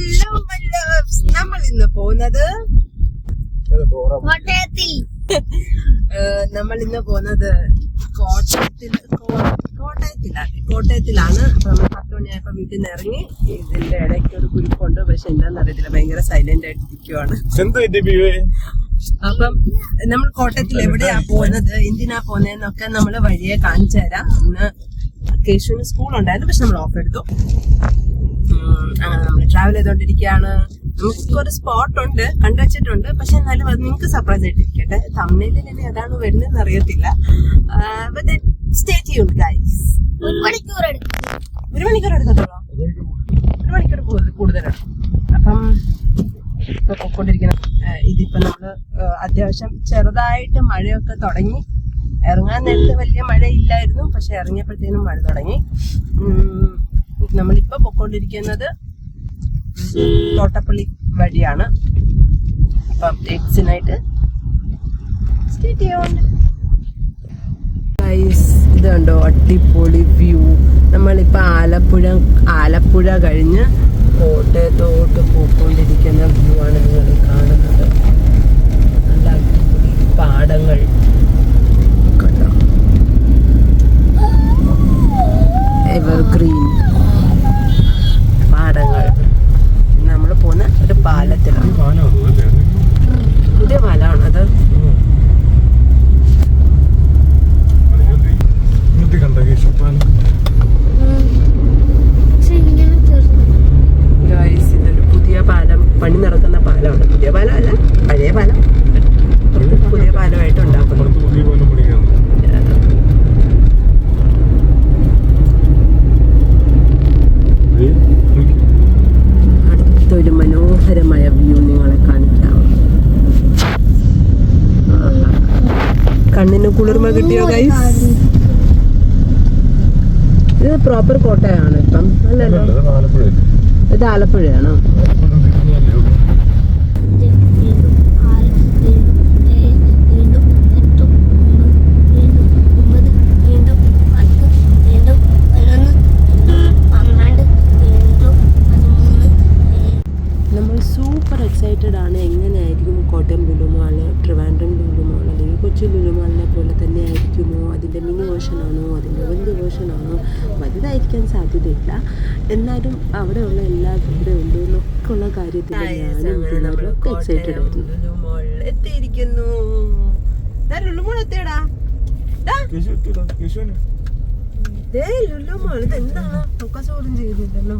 Hello മല്ലോസ് നമ്മൾ ഇന്ന് പോകുന്നത് കോട്ടയത്തിൽ നമ്മൾ ഇന്ന് പോകുന്നത് കോട്ടയത്തിൽ കോട്ടയത്തിലാണ്. കോട്ടയത്തിലാണ്. നമ്മൾ പത്ത് മണിയായപ്പോ വീട്ടിൽ നിന്ന് ഇറങ്ങി. ഇതിന്റെ ഇടയ്ക്ക് ഒരു കുരിപ്പുണ്ട് പക്ഷെ എന്താണെന്നറിയത്തില്ല ഭയങ്കര സൈലന്റ് ആയിട്ട് ഇരിക്കുവാണ്. അപ്പം നമ്മൾ കോട്ടയത്തിൽ എവിടെയാ പോകുന്നത്? എന്തിനാ പോകുന്നതെന്നൊക്കെ നമ്മൾ വഴിയെ കാണിച്ചു തരാം. ഇന്ന് കേശുവിന് സ്കൂൾ ഉണ്ടായിരുന്നു. പക്ഷെ നമ്മൾ ഓഫ് എടുത്തു. ട്രാവൽ ചെയ്തോണ്ടിരിക്കുകയാണ് നമുക്ക് ഒരു സ്പോട്ട് ഉണ്ട് കണ്ടുവച്ചിട്ടുണ്ട്. പക്ഷെ എന്നാലും അത് നിങ്ങൾക്ക് സർപ്രൈസ് ആയിട്ടിരിക്കട്ടെ. തമിഴിൽ ഇനി ഏതാണ് വരുന്നതെന്ന് അറിയത്തില്ല. സ്റ്റേ ചെയ്യും ഗൈസ് ഒരു മണിക്കൂർ ഒരു മണിക്കൂർ എടുക്കത്തുള്ളൂ? ഒരു മണിക്കൂർ കൂടുതൽ കൂടുതലാണ്. അപ്പം ഇപ്പൊ പൊക്കോണ്ടിരിക്കണം ഇതിപ്പോ നമ്മൾ അത്യാവശ്യം ചെറുതായിട്ട് മഴയൊക്കെ തുടങ്ങി. ഇറങ്ങാൻ നേരത്തെ വലിയ മഴയില്ലായിരുന്നു പക്ഷെ ഇറങ്ങിയപ്പോഴത്തേനും മഴ തുടങ്ങി. നമ്മളിപ്പോ പൊക്കോണ്ടിരിക്കുന്നത് തോട്ടപ്പള്ളി വഴിയാണ്. അപ്പൊ അപ്ഡേറ്റ്സിനായിട്ട് ഇതുണ്ടോ കണ്ടോ? അടിപൊളി വ്യൂ നമ്മളിപ്പോൾ ആലപ്പുഴ ആലപ്പുഴ കഴിഞ്ഞ് കോട്ടയത്തോട്ട് പോയിക്കൊണ്ടിരിക്കുന്ന കുളിർമ കിട്ടിയോ ഗൈസ് ഇത് പ്രോപ്പർ കോട്ടയാണ് ഇപ്പം. അല്ലല്ലോ. ഇത് ആലപ്പുഴയാണോ? എക്സൈറ്റഡ് ആണ് എങ്ങനെയായിരിക്കും കോട്ടയം ലുലുമാൾ ട്രിവാൻഡ്രം ലുലുമാൾ അല്ലെങ്കിൽ കൊച്ചി ആയിരിക്കുമോ അതിന്റെ മിനി വേർഷനാണോ അതിന്റെ വലിയ വേർഷനാണോ വലുതായിരിക്കാൻ സാധ്യതയില്ല. എന്നാലും അവിടെയുള്ള എല്ലാ ഇവിടെ ഉണ്ട് എന്നൊക്കെ ഉള്ള കാര്യത്തിൽ ഞാനും എക്സൈറ്റഡ് ആയിരുന്നു. എത്തിയിരിക്കുന്നു. എത്തിയടാ. ഇത് ചെയ്തില്ലല്ലോ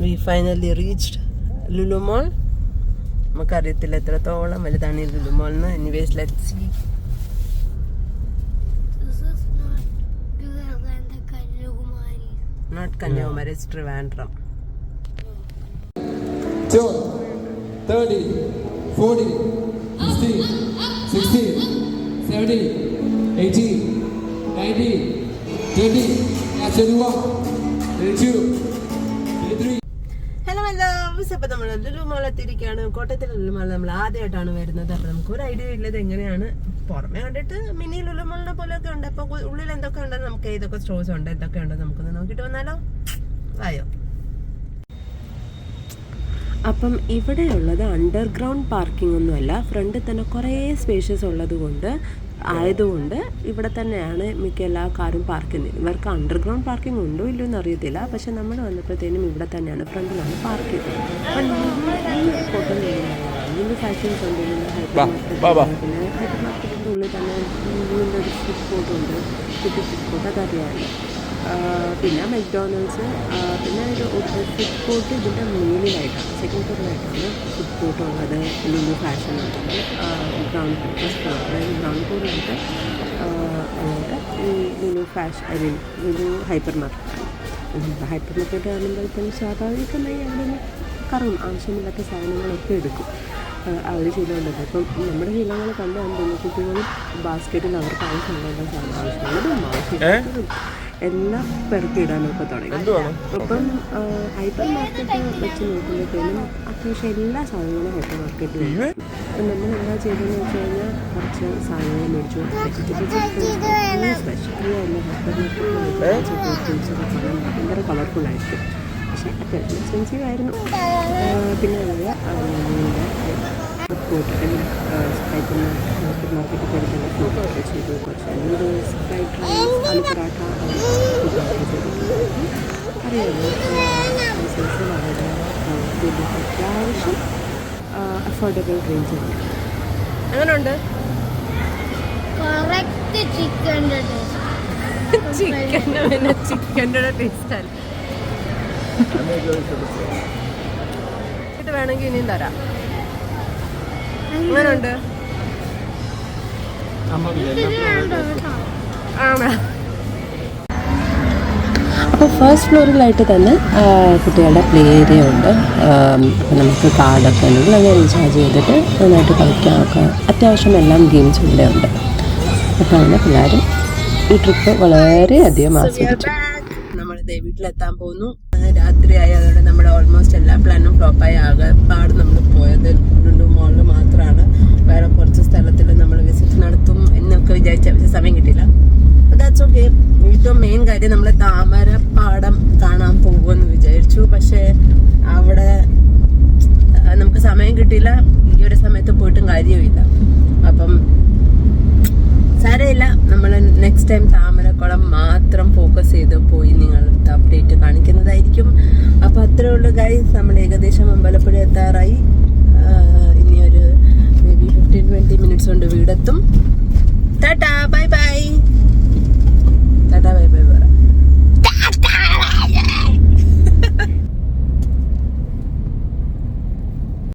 we finally reached Lulu mall. നമുക്കറിയത്തില്ല എത്രത്തോളം വലുതാണ് ഈ ലുലുമോൾ എന്ന് anyways let see not Kanyakumari it's Trivandrum thirty 30, 40, 60, 60, 70, 80, 90, 20, that's 21, 22, 23. Hello hello അപ്പോൾ നമ്മൾ ലുലു മോൾ എത്തിയിരിക്കുകയാണ്? കോട്ടയത്തിലെ ലുലു മോൾ നമ്മൾ ആദ്യമായിട്ടാണ് വരുന്നത്. അപ്പൊ നമുക്ക് ഒരു ഐഡിയ ഉള്ളത് എങ്ങനെയാണ്? പുറമെ കണ്ടിട്ട് മിനി ലുലു മോളിനെ പോലെയൊക്കെ ഉണ്ട്. അപ്പൊ ഉള്ളിൽ എന്തൊക്കെ ഉണ്ടെന്ന് നമുക്ക് ഏതൊക്കെ സ്റ്റോഴ്സ് ഉണ്ട്? എന്തൊക്കെ ഉണ്ടെന്ന് നമുക്കൊന്ന് നോക്കിയിട്ട് വന്നാലോ? വായോ. അപ്പം ഇവിടെയുള്ളത് അണ്ടർഗ്രൗണ്ട് പാർക്കിംഗ് ഒന്നുമല്ല. ഫ്രണ്ടിൽ തന്നെ കുറേ സ്പേഷ്യസ് ഉള്ളത് കൊണ്ട് ആയതുകൊണ്ട് ഇവിടെ തന്നെയാണ് മിക്ക എല്ലാ കാറും പാർക്ക് ചെയ്യുന്നത് ഇവർക്ക് അണ്ടർഗ്രൗണ്ട് പാർക്കിംഗ് ഉണ്ടോ ഇല്ലയോ എന്ന് അറിയത്തില്ല. പക്ഷെ നമ്മൾ വന്നപ്പോഴത്തേനും ഇവിടെ തന്നെയാണ് ഫ്രണ്ടിലാണ് പാർക്ക് ചെയ്തത്. അപ്പം ഈ ഫോട്ടോ ഹൈപ്പർ പിന്നെ ഹൈപ്പർ മാർക്കറ്റിന്റെ ഉള്ളിൽ തന്നെ ഒരു ഫുഡ് കോർട്ട് ഉണ്ട്. കുട്ടി ഫുഡ് കോർട്ട് അതറിയാമല്ലോ. പിന്നെ മെക്ഡോണൽഡ്സ് പിന്നെ ഒരു ഫുഡ് കോർട്ട് ഇതിന്റെ മുന്നിലായിട്ടാണ് സെക്കൻഡ് ഫ്ലോറിലായിട്ടാണ് ഫുഡ് കോർട്ട് ഉള്ളത്. ലുലു ഫാഷൻ ഉള്ളത് ഗ്രൗണ്ട് ഫസ്റ്റ് ഫ്ലോർ അതായത് ഗ്രൗണ്ട് ഫ്ലോറിലായിട്ട് അതായത് ഈ Lulu fashion I mean Lulu hyper മാർക്കറ്റാണ് ഹൈപ്പർ മാർക്കറ്റ് കാണുമ്പോഴത്തേക്കും സ്വാഭാവികമായി അവിടെ നിന്ന് കറങ്ങും. ആവശ്യമില്ലാത്ത സാധനങ്ങളൊക്കെ എടുക്കും. അവർ ചെയ്തുകൊണ്ടത് ഇപ്പം നമ്മുടെ ശീലങ്ങൾ കണ്ട് കണ്ടുള്ള കുട്ടികളും ബാസ്ക്കറ്റിൽ അവർക്ക് ആവശ്യമുള്ള സാധനം ആവശ്യമുള്ളതും ആവശ്യമില്ലാത്തതും എല്ലാം പെറുക്കിയിടാനൊക്കെ തുടങ്ങി. അപ്പം ഹൈപ്പർ മാർക്കറ്റ് വെച്ച് നോക്കുമ്പോഴത്തേനും അത്യാവശ്യം എല്ലാ സാധനങ്ങളും ഹൈപ്പർ മാർക്കറ്റിൽ അപ്പം നമ്മൾ എന്താ ചെയ്തതെന്ന് വെച്ച് കഴിഞ്ഞാൽ കുറച്ച് സാധനങ്ങൾ മേടിച്ചു. വെജിറ്റബിൾസ് ഫ്രഷ് ഹൈപ്പർ മാർക്കറ്റിൽ ഫ്രൂട്ട്സൊക്കെ കാണാൻ ഭയങ്കര കളർഫുൾ ആയിരിക്കും. പക്ഷേ അത്യാവശ്യം എക്സ്പെൻസീവ് ആയിരുന്നു. പിന്നെ അതുപോലെ ഫുഡ് കഴിക്കുന്ന സൂപ്പർ മാർക്കറ്റിൽ കയറി ഫുഡ് ഓർഡർ ചെയ്തു കുറച്ച് noodles fried rice aloo parotta food order ചെയ്തിട്ടുണ്ടായിരുന്നു അറിയാമല്ലോ ബിസിനസ് വളരെ ആ, അത്യാവശ്യം അഫോർഡബിൾ റേഞ്ചാണ് എങ്ങനെയുണ്ട് ചിക്കന്റെ ചിക്കന്റെ പിന്നെ ഇത് വേണമെങ്കിൽ ഇനിയും തരാം. എങ്ങനെയുണ്ട് ആണ്? അപ്പോൾ ഫസ്റ്റ് ഫ്ലോറിലായിട്ട് തന്നെ കുട്ടികളുടെ പ്ലേ ഏരിയ ഉണ്ട്. അപ്പോൾ നമുക്ക് കാർഡൊക്കെ ഉണ്ടെങ്കിൽ അത് റീചാർജ് ചെയ്തിട്ട് നന്നായിട്ട് കളിക്കാനൊക്കെ അത്യാവശ്യം എല്ലാം ഗെയിംസ് ഇവിടെ ഉണ്ട്. അപ്പോൾ അങ്ങനെ പിള്ളേരും ഈ ട്രിപ്പ് വളരെയധികം ആസ്വദിച്ചു. നമ്മൾ വീട്ടിലെത്താൻ പോകുന്നു. രാത്രിയായി അതോടെ നമ്മുടെ ഓൾമോസ്റ്റ് എല്ലാ പ്ലാനും ഫ്ലോപ്പായി ആകെപ്പാട് നമ്മൾ പോയത് ലുണ്ടു മോളിൽ മാത്രമാണ് വേറെ കുറച്ച് സ്ഥലത്തിൽ നമ്മൾ വിസിറ്റ് നടത്തും എന്നൊക്കെ വിചാരിച്ച പക്ഷെ സമയം കിട്ടിയില്ല. ദാറ്റ്സ് ഓക്കെ ഏറ്റവും മെയിൻ കാര്യം നമ്മൾ താമര പാടം കാണാൻ പോകുമെന്ന് വിചാരിച്ചു. പക്ഷേ അവിടെ നമുക്ക് സമയം കിട്ടിയില്ല. ഈ ഒരു സമയത്ത് പോയിട്ടും കാര്യമില്ല അപ്പം സാരമില്ല. നമ്മൾ നെക്സ്റ്റ് ടൈം താമരക്കുളം മാത്രം ഫോക്കസ് ചെയ്ത് പോയി നിങ്ങൾക്ക് അപ്ഡേറ്റ് കാണിക്കുന്നതായിരിക്കും. അപ്പോൾ അത്രേ ഉള്ളൂ ഗൈസ് നമ്മൾ ഏകദേശം അമ്പലപ്പുഴ എത്താറായി. ഇനി ഒരു maybe fifteen twenty minutes കൊണ്ട് വീടെത്തും. ടാറ്റാ